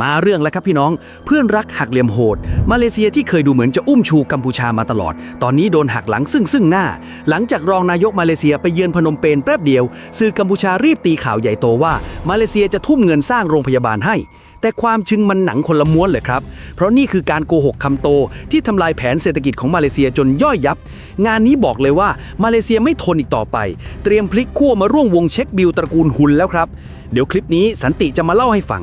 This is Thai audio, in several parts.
มาเรื่องแล้วครับพี่น้องเพื่อนรักหักเหลี่ยมโหด มาเลเซียที่เคยดูเหมือนจะอุ้มชูกัมพูชามาตลอด ตอนนี้โดนหักหลังซึ่งซึ่งหน้า หลังจากรองนายกมาเลเซียไปเยือนพนมเปญแป๊บเดียว สื่อกัมพูชารีบตีข่าวใหญ่โตว่า มาเลเซียจะทุ่มเงินสร้างโรงพยาบาลให้ แต่ความชึงมันหนังคนละม้วนเลยครับ เพราะนี่คือการโกหกคำโตที่ทำลายแผนเศรษฐกิจของมาเลเซียจนย่อยยับ งานนี้บอกเลยว่ามาเลเซียไม่ทนอีกต่อไป เตรียมพลิกขั้วมาร่วมวงเช็คบิลตระกูลหุนแล้วครับเดี๋ยวคลิปนี้สันติจะมาเล่าให้ฟัง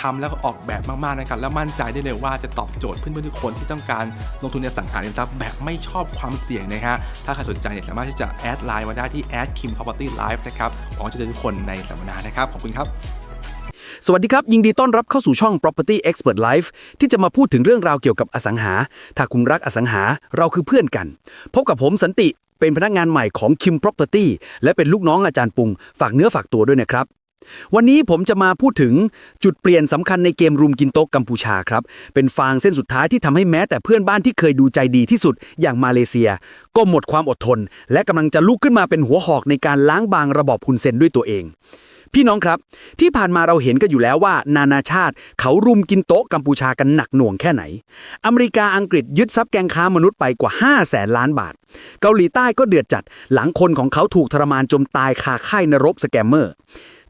ทำแล้วก็ออกแบบมากๆนะครับแล้วมั่นใจได้เลยว่าจะตอบโจทย์เพื่อนๆทุกคนที่ต้องการลงทุนในอสังหาริมทรัพย์แบบไม่ชอบความเสี่ยงนะฮะถ้าใครสนใจเนี่ยสามารถที่จะแอดไลน์มาได้ที่ a d kim property live นะครับหวังว่าจะเจอทุกคนในสัมมนานะครับขอบคุณครับสวัสดีครับ ยินดีต้อนรับเข้าสู่ช่อง Property Expert Life ที่จะมาพูดถึงเรื่องราวเกี่ยวกับอสังหา ถ้าคุณรักอสังหาเราคือเพื่อนกัน พบกับผมสันติเป็นพนักงานใหม่ของ Kim Property และเป็นลูกน้องอาจารย์ปุง ฝากเนื้อฝากตัวด้วยนะครับ วันนี้ผมจะมาพูดถึงจุดเปลี่ยนสำคัญในเกมรุมกินโต๊ะกัมพูชาครับ เป็นฟางเส้นสุดท้ายที่ทำให้แม้แต่เพื่อนบ้านที่เคยดูใจดีที่สุดอย่างมาเลเซีย ก็หมดความอดทน และกำลังจะลุกขึ้นมาเป็นหัวหอกในการล้างบางระบอบฮุนเซนด้วยตัวเองพี่น้องครับ ที่ผ่านมาเราเห็นกันอยู่แล้วว่า นานาชาติเขารุมกินโต๊ะกัมพูชากันหนักหน่วงแค่ไหน อเมริกาอังกฤษยึดทรัพย์แกงค้ามนุษย์ไปกว่า 5 0 0แสนล้านบาท เกาหลีใต้ก็เดือดจัด หลังคนของเขาถูกทรมานจมตายคาค่ายนรกสแกมเมอร์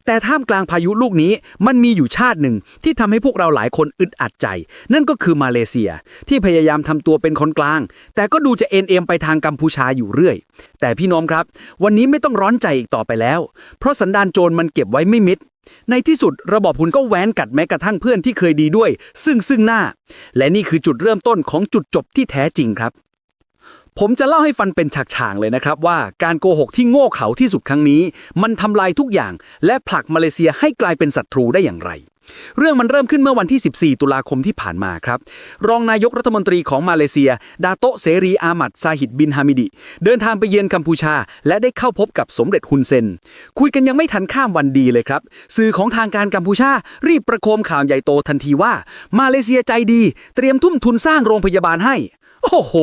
แต่ท่ามกลางพายุลูกนี้มันมีอยู่ชาติหนึ่งที่ทำให้พวกเราหลายคนอึดอัดใจ นั่นก็คือมาเลเซีย ที่พยายามทำตัวเป็นคนกลาง แต่ก็ดูจะเอ็นเอ็มไปทางกัมพูชาอยู่เรื่อย แต่พี่น้องครับ วันนี้ไม่ต้องร้อนใจอีกต่อไปแล้ว เพราะสันดานโจรมันเก็บไว้ไม่มิดในที่สุดระบอบหุนก็แหวนกัดแม้กระทั่งเพื่อนที่เคยดีด้วย ซึ่งซึ่งหน้า และนี่คือจุดเริ่มต้นของจุดจบที่แท้จริงครับ ผมจะเล่าให้ฟันเป็นฉากๆเลยนะครับว่าการโกหกที่โง่เขลาที่สุดครั้งนี้ มันทำลายทุกอย่าง และผลักมาเลเซียให้กลายเป็นศัตรูได้อย่างไร เรื่องมันเริ่มขึ้นเมื่อวันที่ 14 ตุลาคมที่ผ่านมาครับ รองนายกรัฐมนตรีของมาเลเซีย ดาโตเสรีอามัดซาฮิดบินฮามิดิ เดินทางไปเยือนกัมพูชา และได้เข้าพบกับสมเด็จฮุนเซน คุยกันยังไม่ทันข้ามวันดีเลยครับ สื่อของทางการกัมพูชา รีบประโคมข่าวใหญ่โตทันทีว่า มาเลเซียใจดี เตรียมทุ่มทุนสร้างโรงพยาบาลให้ โอ้โห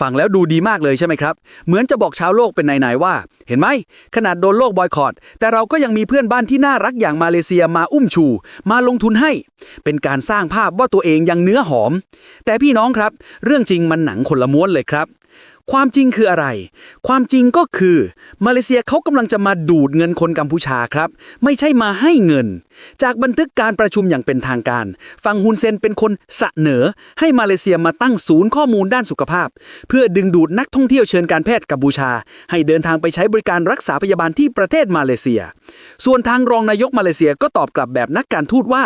ฟังแล้วดูดีมากเลยใช่ไหมครับ เหมือนจะบอกชาวโลกเป็นนายๆว่า เห็นไหม ขนาดโดนโลกบอยคอรดแต่เราก็ยังมีเพื่อนบ้านที่น่ารักอย่างมาเลเซียมาอุ้มชู มาลงทุนให้ เป็นการสร้างภาพว่าตัวเองยังเนื้อหอม แต่พี่น้องครับ เรื่องจริงมันหนังคนละม้วนเลยครับ ความจริงคืออะไร ความจริงก็คือ มาเลเซียเขากำลังจะมาดูดเงินคนกัมพูชาครับ ไม่ใช่มาให้เงิน จากบันทึกการประชุมอย่างเป็นทางการฝั่งฮุนเซนเป็นคนเสนอ ให้มาเลเซียมาตั้งศูนย์ข้อมูลด้านสุขภาพ เพื่อดึงดูดนักท่องเที่ยวเชิญการแพทย์กัมพูชา ให้เดินทางไปใช้บริการรักษาพยาบาลที่ประเทศมาเลเซีย ส่วนทางรองนายกมาเลเซียก็ตอบกลับแบบนักการทูตว่า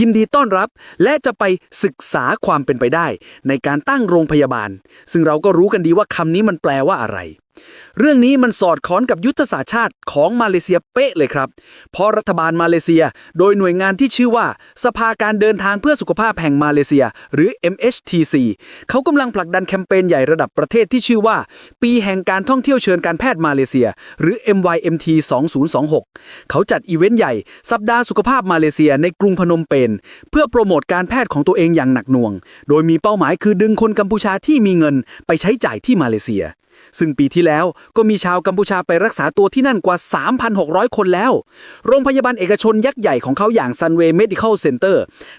ยินดีต้อนรับ และจะไปศึกษาความเป็นไปได้ ในการตั้งโรงพยาบาล ซึ่งเราก็รู้กันดีว่าคำนี้มันแปลว่าอะไร เรื่องนี้มันสอดคล้องกับยุทธศาสตร์ชาติของมาเลเซียเป๊ะเลยครับ เพราะรัฐบาลมาเลเซีย โดยหน่วยงานที่ชื่อว่า สภาการเดินทางเพื่อสุขภาพแห่งมาเลเซีย หรือ MHTC เขากำลังผลักดันแคมเปญใหญ่ระดับประเทศที่ชื่อว่า ปีแห่งการท่องเที่ยวเชิญการแพทย์มาเลเซีย หรือ MYMT 2026 เขาจัดอีเวนต์ใหญ่สัปดาห์สุขภาพมาเลเซียในกรุงพนมเปญเพื่อโปรโมทการแพทย์ของตัวเองอย่างหนักหน่วง โดยมีเป้าหมายคือดึงคนกัมพูชาที่มีเงินไปใช้จ่ายที่มาเลเซีย ซึ่งปีที่แล้วก็มีชาวกัมพูชาไปรักษาตัวที่นั่นกว่า 3,600 คนแล้ว โรงพยาบาลเอกชนยักษ์ใหญ่ของเขาอย่าง Sunway Medical Center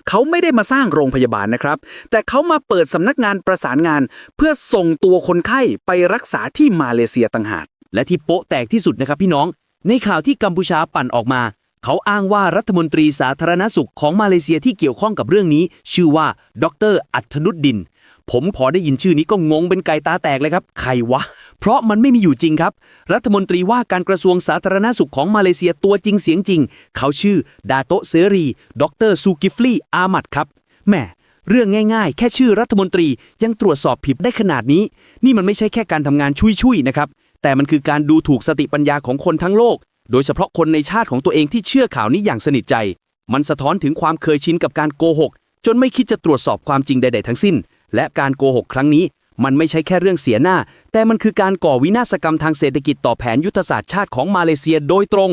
เขาไม่ได้มาสร้างโรงพยาบาลนะครับ แต่เขามาเปิดสำนักงานประสานงาน เพื่อส่งตัวคนไข้ไปรักษาที่มาเลเซียต่างหาก และที่โป๊ะแตกที่สุดนะครับพี่น้อง ในข่าวที่กัมพูชาปั่นออกมา เขาอ้างว่ารัฐมนตรีสาธารณสุขของมาเลเซียที่เกี่ยวข้องกับเรื่องนี้ ชื่อว่า ดร อัธนุดดิน ผมพอได้ยินชื่อนี้ก็งงเป็นไก่ตาแตกเลยครับ ใครวะ เพราะมันไม่มีอยู่จริงครับ รัฐมนตรีว่าการกระทรวงสาธารณสุขของมาเลเซียตัวจริงเสียงจริง เขาชื่อ ดาโตเซรี ดรซูกิฟลีอามัดครับแหม่เรื่องง่ายๆ แค่ชื่อรัฐมนตรียังตรวจสอบผิดได้ขนาดนี้ นี่มันไม่ใช่แค่การทำงานชุยๆนะครับ แต่มันคือการดูถูกสติปัญญาของคนทั้งโลก โดยเฉพาะคนในชาติของตัวเองที่เชื่อข่าวนี้อย่างสนิทใจ มันสะท้อนถึงความเคยชินกับการโกหก จนไม่คิดจะตรวจสอบความจริงใด ๆ ทั้งสิ้น และการโกหกครั้งนี้ มันไม่ใช่แค่เรื่องเสียหน้า แต่มันคือการก่อวินาศกรรมทางเศรษฐกิจต่อแผนยุทธศาสตร์ชาติของมาเลเซียโดยตรง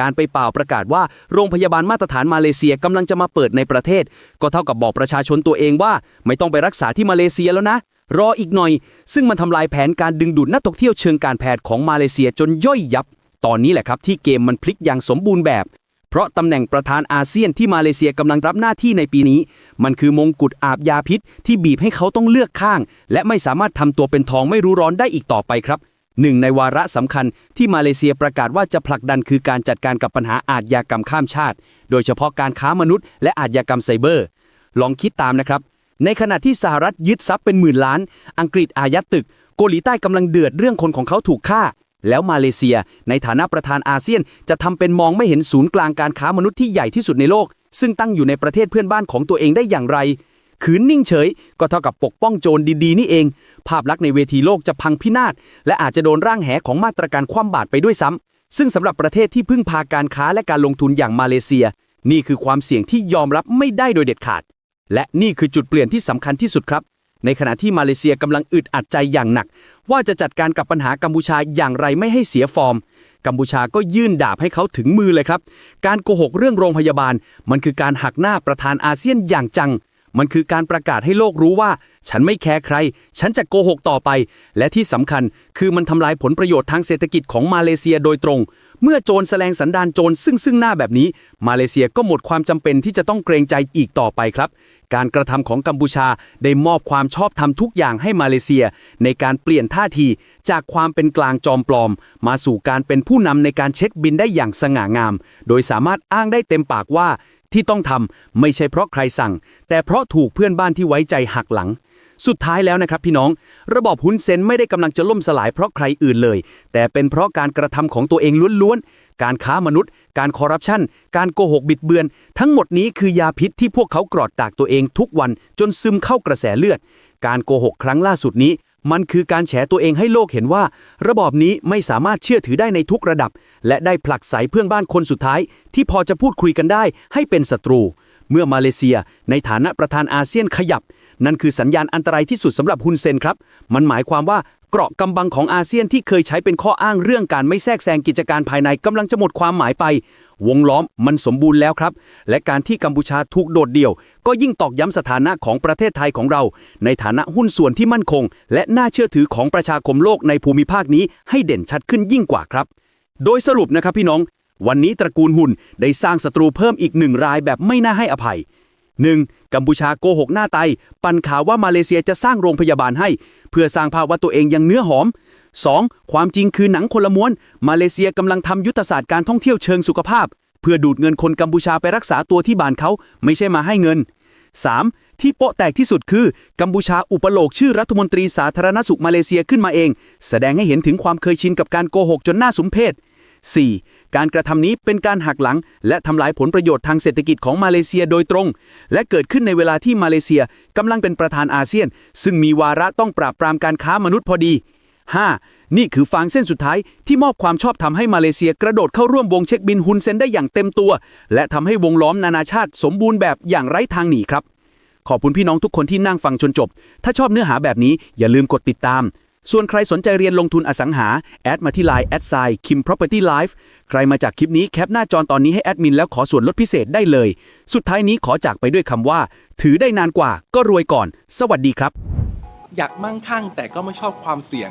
การไปเป่าประกาศว่าโรงพยาบาลมาตรฐานมาเลเซียกำลังจะมาเปิดในประเทศ ก็เท่ากับบอกประชาชนตัวเองว่า ไม่ต้องไปรักษาที่มาเลเซียแล้วนะ รออีกหน่อย ซึ่งมันทำลายแผนการดึงดูดนักท่องเที่ยวเชิงการแพทย์ของมาเลเซียจนย่อยยับ ตอนนี้แหละครับที่เกมมันพลิกอย่างสมบูรณ์แบบ ราะตำแหน่งประธานอาเซียนที่มาเลเซียกำลังรับหน้าที่ในปีนี้ มันคือมงกุฎอาบยาพิษ ที่บีบให้เขาต้องเลือกข้าง และไม่สามารถทำตัวเป็นทองไม่รู้ร้อนได้อีกต่อไปครับหนึ่งในวาระสำคัญที่มาเลเซียประกาศว่าจะผลักดันคือการจัดการกับปัญหาอาชญากรรมข้ามชาติ โดยเฉพาะการค้ามนุษย์และอาชญากรรมไซเบอร์ ลองคิดตามนะครับ ในขณะที่สหรัฐยึดทรัพย์เป็นหมื่นล้าน อังกฤษอายัดตึกเกาหลีใต้กำลังเดือดเรื่องคนของเขาถูกฆ่า แล้วมาเลเซียในฐานะประธานอาเซียนจะทำเป็นมองไม่เห็นศูนย์กลางการค้ามนุษย์ที่ใหญ่ที่สุดในโลก ซึ่งตั้งอยู่ในประเทศเพื่อนบ้านของตัวเองได้อย่างไร ขืนนิ่งเฉย ก็เท่ากับปกป้องโจรดีๆ นี่เอง ภาพลักษณ์ในเวทีโลกจะพังพินาศ และอาจจะโดนร่างแหของมาตรการคว่ำบาตรไปด้วยซ้ำซึ่งสำหรับประเทศที่พึ่งพาการค้าและการลงทุนอย่างมาเลเซีย นี่คือความเสี่ยงที่ยอมรับไม่ได้โดยเด็ดขาด และนี่คือจุดเปลี่ยนที่สำคัญที่สุดครับ ในขณะที่มาเลเซียกำลังอึดอัดใจอย่างหนัก ว่าจะจัดการกับปัญหากัมพูชาอย่างไรไม่ให้เสียฟอร์ม กัมพูชาก็ยื่นดาบให้เขาถึงมือเลยครับ การโกหกเรื่องโรงพยาบาล มันคือการหักหน้าประธานอาเซียนอย่างจัง มันคือการประกาศให้โลกรู้ว่า ฉันไม่แคร์ใคร ฉันจะโกหกต่อไป และที่สำคัญคือมันทำลายผลประโยชน์ทางเศรษฐกิจของมาเลเซียโดยตรง เมื่อโจรแสดงสันดานโจรซึ่งซึ่งหน้าแบบนี้ มาเลเซียก็หมดความจำเป็นที่จะต้องเกรงใจอีกต่อไปครับ การกระทำของกัมพูชาได้มอบความชอบธรรมทุกอย่างให้มาเลเซีย ในการเปลี่ยนท่าที จากความเป็นกลางจอมปลอม มาสู่การเป็นผู้นำในการเช็คบินได้อย่างสง่างาม โดยสามารถอ้างได้เต็มปากว่าที่ต้องทำไม่ใช่เพราะใครสั่ง แต่เพราะถูกเพื่อนบ้านที่ไว้ใจหักหลังสุดท้ายแล้วนะครับพี่น้อง ระบอบฮุนเซนไม่ได้กำลังจะล่มสลายเพราะใครอื่นเลย แต่เป็นเพราะการกระทำของตัวเองล้วนๆ การค้ามนุษย์ การคอร์รัปชัน การโกหกบิดเบือน ทั้งหมดนี้คือยาพิษที่พวกเขากรอดตากตัวเองทุกวันจนซึมเข้ากระแสเลือด การโกหกครั้งล่าสุดนี้ มันคือการแฉตัวเองให้โลกเห็นว่า ระบอบนี้ไม่สามารถเชื่อถือได้ในทุกระดับ และได้ผลักไสเพื่อนบ้านคนสุดท้าย ที่พอจะพูดคุยกันได้ให้เป็นศัตรูเมื่อมาเลเซียในฐานะประธานอาเซียนขยับ นั่นคือสัญญาณอันตรายที่สุดสำหรับฮุนเซนครับ มันหมายความว่าเกราะกำบังของอาเซียนที่เคยใช้เป็นข้ออ้างเรื่องการไม่แทรกแซงกิจการภายในกำลังจะหมดความหมายไป วงล้อมมันสมบูรณ์แล้วครับ และการที่กัมพูชาถูกโดดเดี่ยว ก็ยิ่งตอกย้ำสถานะของประเทศไทยของเรา ในฐานะหุ้นส่วนที่มั่นคง และน่าเชื่อถือของประชาคมโลกในภูมิภาคนี้ให้เด่นชัดขึ้นยิ่งกว่าครับ โดยสรุปนะครับพี่น้อง วันนี้ตระกูลหุ่นได้สร้างศัตรูเพิ่มอีกหนึ่งรายแบบไม่น่าให้อภัย 1. กัมพูชาโกหกหน้าไต ปั่นข่าวว่ามาเลเซียจะสร้างโรงพยาบาลให้ เพื่อสร้างภาพว่าตัวเองยังเนื้อหอม 2. ความจริงคือหนังคนละม้วน มาเลเซียกำลังทำยุทธศาสตร์การท่องเที่ยวเชิงสุขภาพ เพื่อดูดเงินคนกัมพูชาไปรักษาตัวที่บ้านเขาไม่ใช่มาให้เงิน 3. ที่โปะแตกที่สุดคือ กัมพูชาอุปโลกชื่อรัฐมนตรีสาธารณสุขมาเลเซียขึ้นมาเอง แสดงให้เห็นถึงความเคยชินกับการโกหกจนหน่าสมเพช 4. การกระทำนี้เป็นการหักหลัง และทำลายผลประโยชน์ทางเศรษฐกิจของมาเลเซียโดยตรง และเกิดขึ้นในเวลาที่มาเลเซียกำลังเป็นประธานอาเซียน ซึ่งมีวาระต้องปราบปรามการค้ามนุษย์พอดี 5. นี่คือฟางเส้นสุดท้ายที่มอบความชอบธรรมให้มาเลเซียกระโดดเข้าร่วมวงเช็คบินฮุนเซนได้อย่างเต็มตัว และทำให้วงล้อมนานาชาติ สมบูรณ์แบบอย่างไร้ทางหนีครับ ขอบคุณพี่น้องทุกคนที่นั่งฟังจนจบ ถ้าชอบเนื้อหาแบบนี้อย่าลืมกดติดตาม ส่วนใครสนใจเรียนลงทุนอสังหา แอดมาที่ไลน์แอดไซคิม property life ใครมาจากคลิปนี้แคปหน้าจอตอนนี้ให้แอดมินแล้วขอส่วนลดพิเศษได้เลย สุดท้ายนี้ขอจากไปด้วยคำว่า ถือได้นานกว่าก็รวยก่อน สวัสดีครับ อยากมั่งคั่งแต่ก็ไม่ชอบความเสี่ยง